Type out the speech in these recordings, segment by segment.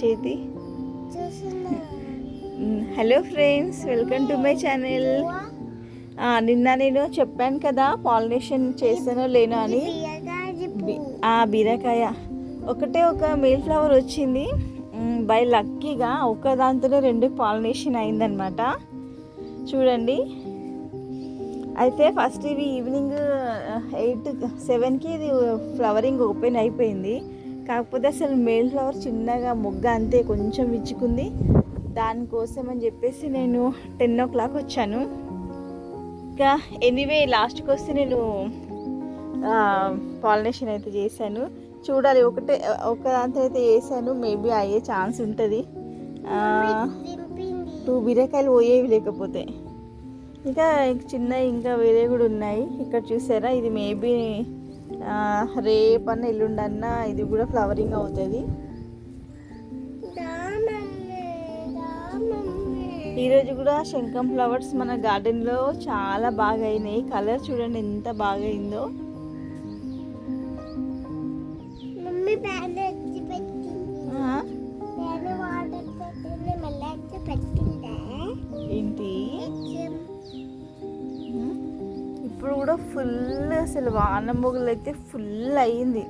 చేతి. Hello friends welcome to my channel. నిన్న నేను చెప్పాను కదా పాలినేషన్ చేస్తానో లేనో అని. ఆ బీరకాయ. ఒకటే ఒక మేల్ ఫ్లవర్ వచ్చింది. బై లక్కీగా ఒక దాంతోనే రెండు పాలినేషన్ అయిందనమాట చూడండి. అయితే ఫస్ట్ ఇవి ఈవినింగ్ ఎయిట్ సెవెన్కి ఇది ఫ్లవరింగ్ ఓపెన్ అయిపోయింది. కాకపోతే అసలు మేల్ ఫ్లవర్ చిన్నగా మొగ్గ అంతే కొంచెం ఇచ్చుకుంది దానికోసం అని చెప్పేసి నేను టెన్ ఓ క్లాక్ వచ్చాను. ఇంకా ఎనీవే లాస్ట్కి వస్తే నేను పాలినేషన్ అయితే చేశాను. చూడాలి ఒకటే ఒక దాంతో అయితే చేశాను. మేబీ అయ్యే ఛాన్స్ ఉంటుంది. టూ బీరకాయలు పోయేవి లేకపోతే. ఇంకా చిన్న ఇంకా వేరే కూడా ఉన్నాయి. ఇక్కడ చూసారా? ఇది మేబీ రేపన్న ఎల్లుండన్న ఇది కూడా ఫ్లవరింగ్ అవుతుంది. ఈరోజు కూడా శంఖం ఫ్లవర్స్ మన గార్డెన్లో చాలా బాగా అయినాయి కలర్ చూడండి ఎంత బాగా అయిందో కూడా ఫుల్ అసలు వాన మొగులు అయితే ఫుల్ అయ్యింది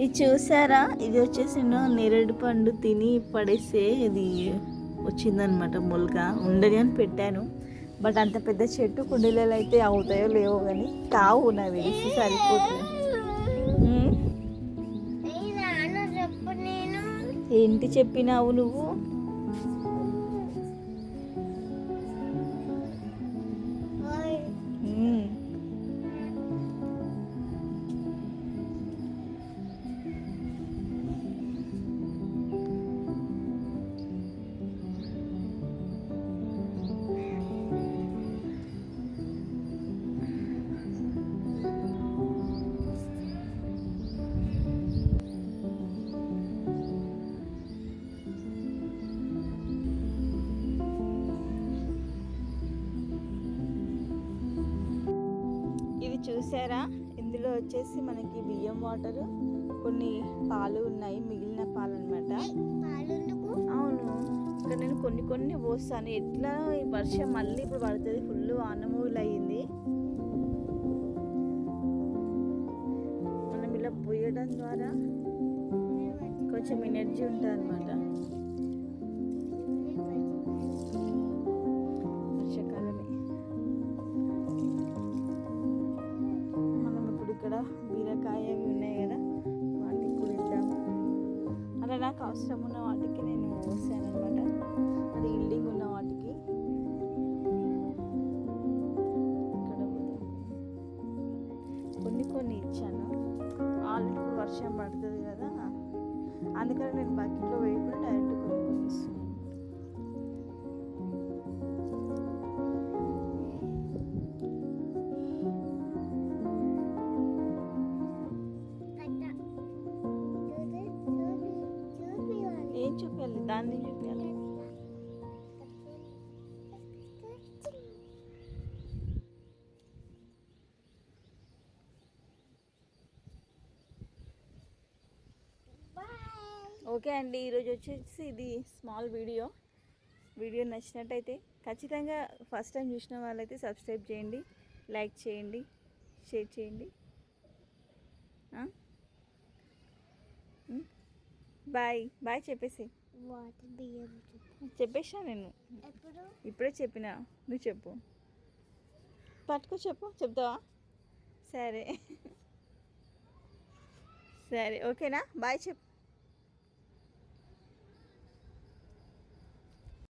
ఇది చూసారా? ఇది వచ్చేసి నేరేడు పండు తిని పడేస్తే ఇది వచ్చిందనమాట మొలక. అని పెట్టాను. బట్ అంత పెద్ద చెట్టు కుండీలలో అయితే అవుతాయో లేవో కానీ కావు నా వేసి సరిపోతుంది ఏంటి చెప్పినావు నువ్వు? ఇది చూసారా? ఇందులో వచ్చేసి మనకి బియ్యం వాటర్ కొన్ని పాలు ఉన్నాయి మిగిలిన పాలు అనమాట? అవును. ఇక్కడ నేను కొన్ని కొన్ని పోస్తాను. ఎట్లా ఈ వర్షం మళ్ళీ ఇప్పుడు పడుతుంది? ఫుల్ వానమూలు అయ్యింది మనం ఇలా పోయడం ద్వారా కొంచెం ఎనర్జీ ఉంటుంది అనమాట అవసరం ఉన్న వాటికి నేను పోసాను అనమాట అది ఇల్డింగ్ ఉన్న వాటికి. ఇక్కడ కొన్ని కొన్ని ఇచ్చాను. ఆల్రెడీ వర్షం పడుతుంది కదా. అందుకని నేను బకెట్లో వేయకుండా డైరెక్ట్ కొన్ని కొన్ని ఇస్తున్నాను చూపించాలి దాన్ని చూపించాలి ఓకే అండి ఈరోజు వచ్చేసి ఇది స్మాల్ వీడియో వీడియో నచ్చినట్టయితే ఖచ్చితంగా ఫస్ట్ టైం చూసిన వాళ్ళైతే సబ్స్క్రైబ్ చేయండి లైక్ చేయండి షేర్ చేయండి. బాయ్ బాయ్ చెప్పేసి. చెప్పేసా నేను? ఇప్పుడే చెప్పిన నువ్వు చెప్పు. పట్టుకో చెప్పు చెప్తావా? సరే. సరే ఓకేనా? బాయ్ చెప్పు.